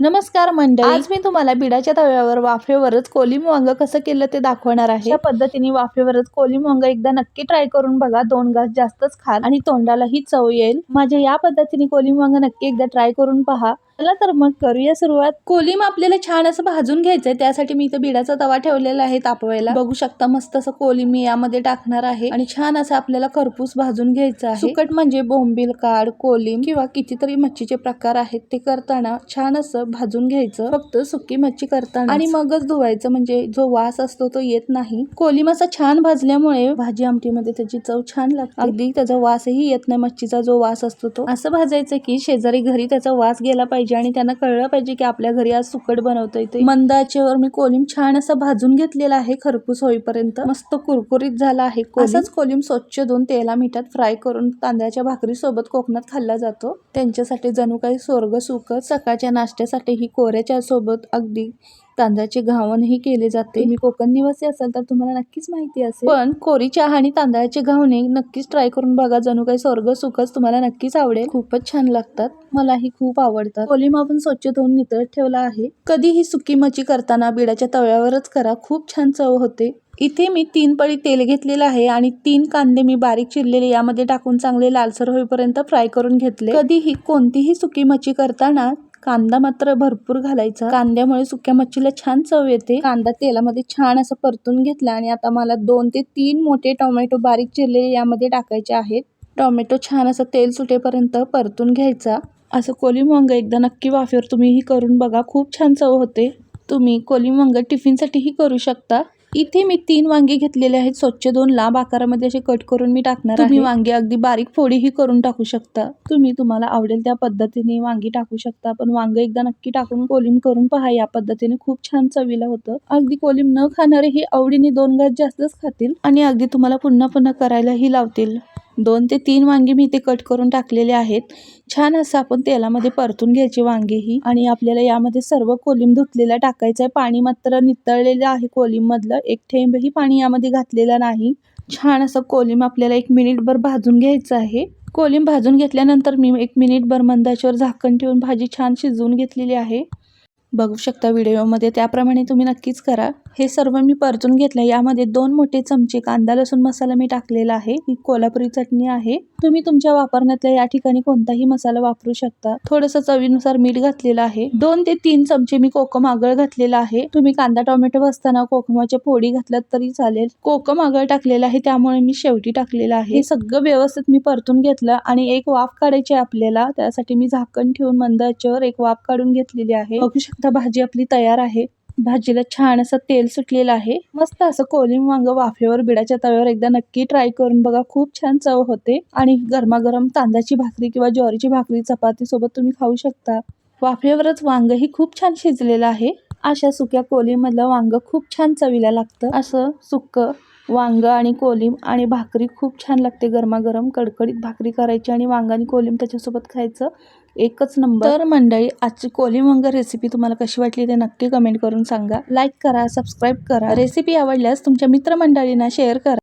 नमस्कार मंडळी. आज मी तुम्हाला बिडाच्या तव्यावर वाफेवरच कोलिम वांग कसं केलं ते दाखवणार आहे. अशा पद्धतीने वाफेवरच कोलिम वांग एकदा नक्की ट्राय करून बघा. दोन घास जास्तच खाल आणि तोंडालाही चव येईल. माझ्या या पद्धतीने कोलिम वांग नक्की एकदा ट्राय करून पहा. चला तर मग करूया सुरुवात. कोलीम आपल्याला छान असं भाजून घ्यायचंय. त्यासाठी मी इथं बिडाचा तवा ठेवलेला आहे तापवायला. बघू शकता मस्त असं कोलीम मी यामध्ये टाकणार आहे. आणि छान असं आपल्याला खरपूस भाजून घ्यायचं आहे. सुकट म्हणजे बोंबील काड कोलीम किंवा कितीतरी मच्छीचे प्रकार आहेत. ते करताना छान असं भाजून घ्यायचं. फक्त सुकी मच्छी करताना. आणि मगच धुवायचं म्हणजे जो वास असतो तो येत नाही. कोलीम असा छान भाजल्यामुळे भाजी आमटीमध्ये त्याची चव छान लागते. अगदी त्याचा वासही येत नाही. मच्छीचा जो वास असतो तो. असं भाजायचं की शेजारी घरी त्याचा वास गेला पाहिजे. आणि त्यांना कळलं पाहिजे की आपल्या घरी आज सुकट बनवता येते मंदाचेवर मी कोलिम छान असं भाजून घेतलेला आहे खरपूस होईपर्यंत. मस्त कुरकुरीत झाला आहे असंच कोलिम स्वच्छ धुवून तेला मिठात फ्राय करून तांदळाच्या भाकरी सोबत कोकणात खाल्ला जातो. त्यांच्यासाठी जणू काही स्वर्ग सुख सकाळच्या नाश्त्यासाठी ही कोऱ्याच्या सोबत अगदी तांदळाचे घावणही केले जाते. मी कोकण निवासी असाल तर तुम्हाला नक्कीच माहिती असेल. पण कोरी चहा आणि तांदळाचे घावणे नक्कीच ट्राय करून बघा. जणू काही स्वर्ग सुखच तुम्हाला नक्कीच आवडेल. खूपच छान लागतात. मलाही खूप आवडतात. कोलिम आपण स्वच्छ धुवून नितळत ठेवला आहे. कधीही सुकी मच्छी करताना बिडाच्या तव्यावरच करा. खूप छान चव होते. इथे मी तीन पळी तेल घेतलेलं आहे आणि तीन कांदे मी बारीक चिरलेले यामध्ये टाकून चांगले लालसर होईपर्यंत फ्राय करून घेतले. कधीही कोणतीही सुकी मच्छी करताना कांदा मात्र भरपूर घालायचा. कांद्यामुळे सुक्या मच्छीला छान चव येते. कांदा तेलामध्ये छान असं परतून घेतला आणि आता मला दोन ते तीन मोठे टोमॅटो बारीक चिरलेले यामध्ये टाकायचे आहेत. टोमॅटो छान असं तेल सुटेपर्यंत परतून घ्यायचा. असं कोलिम एकदा नक्की वाफेवर तुम्हीही करून बघा. खूप छान चव होते. तुम्ही कोलिम टिफिनसाठीही करू शकता. इथे मी तीन वांगी घेतलेले आहेत. स्वच्छ दोन लांब आकारामध्ये असे कट करून मी टाकणार तुम्ही वांगी अगदी बारीक फोडीही करून टाकू शकता. तुम्ही तुम्हाला आवडेल त्या पद्धतीने वांगी टाकू शकता. पण वांग एकदा नक्की टाकून कोलिम करून पहा. या पद्धतीने खूप छान चवीला होतं. अगदी कोलिम न खाणारे ही आवडीने दोन घास जास्तच खातील आणि अगदी तुम्हाला पुन्हा पुन्हा करायलाही लावतील. दोन ते तीन वांगी मी ते कट करून टाकलेले आहेत. छान असं आपण तेलामध्ये परतून घ्यायची वांगेही आणि आपल्याला यामध्ये सर्व कोलिम धुतलेला टाकायचं आहे. पाणी मात्र नितळलेलं आहे कोलिंबमधलं एक थेंबही पाणी यामध्ये घातलेलं नाही. छान असं कोलिम आपल्याला एक मिनिटभर भाजून घ्यायचं आहे. कोलिम भाजून घेतल्यानंतर मी एक मिनिटभर मंदाच्यावर झाकण ठेवून भाजी छान शिजवून घेतलेली आहे. बघू शकता व्हिडिओमध्ये. त्याप्रमाणे तुम्ही नक्कीच करा. हे सर्व मी परतून घेतलं यामध्ये दोन मोठे चमचे कांदा लसूण मसाला मी टाकलेला आहे. ही कोल्हापुरी चटणी आहे. तुम्ही तुमच्या वापरण्यातल्या या ठिकाणी कोणताही मसाला वापरू शकता. थोडंसं चवीनुसार मीठ घातलेलं आहे. दोन ते तीन चमचे मी कोकम आगळ घातलेला आहे. तुम्ही कांदा टोमॅटो असताना कोकमाच्या फोडी घातल्यात तरी चालेल. कोकम आगळ टाकलेलं आहे त्यामुळे मी शेवटी टाकलेलं आहे. हे सगळं व्यवस्थित मी परतून घेतलं आणि एक वाफ काढायची आपल्याला. त्यासाठी मी झाकण ठेवून मंदाच्यावर एक वाफ काढून घेतलेली आहे. बघू शकता भाजी आपली तयार आहे. भाजीला छान असं तेल सुटलेलं आहे. मस्त असं कोलिम वांग वाफेवर बिडाच्या तव्यावर एकदा नक्की ट्राय करून बघा. खूप छान चव होते. आणि गरमागरम तांदळाची भाकरी किंवा ज्वारीची भाकरी चपाती सोबत तुम्ही खाऊ शकता. वाफेवरच वांग ही खूप छान शिजलेलं आहे. अशा सुक्या कोलीमधलं वांग खूप छान चवीला लागतं. असं सुक्क वांग आणि कोलिंब आणि भाकरी खूप छान लागते. गरमागरम कडकडीत भाकरी करायची आणि वांग आणि कोलिंब त्याच्यासोबत खायचं एकच नंबर. तर मंडळी आजची कोलिम वांग रेसिपी तुम्हाला कशी वाटली ते नक्की कमेंट करून सांगा. लाईक करा सबस्क्राईब करा. रेसिपी आवडल्यास तुमच्या मित्रमंडळींना शेअर करा.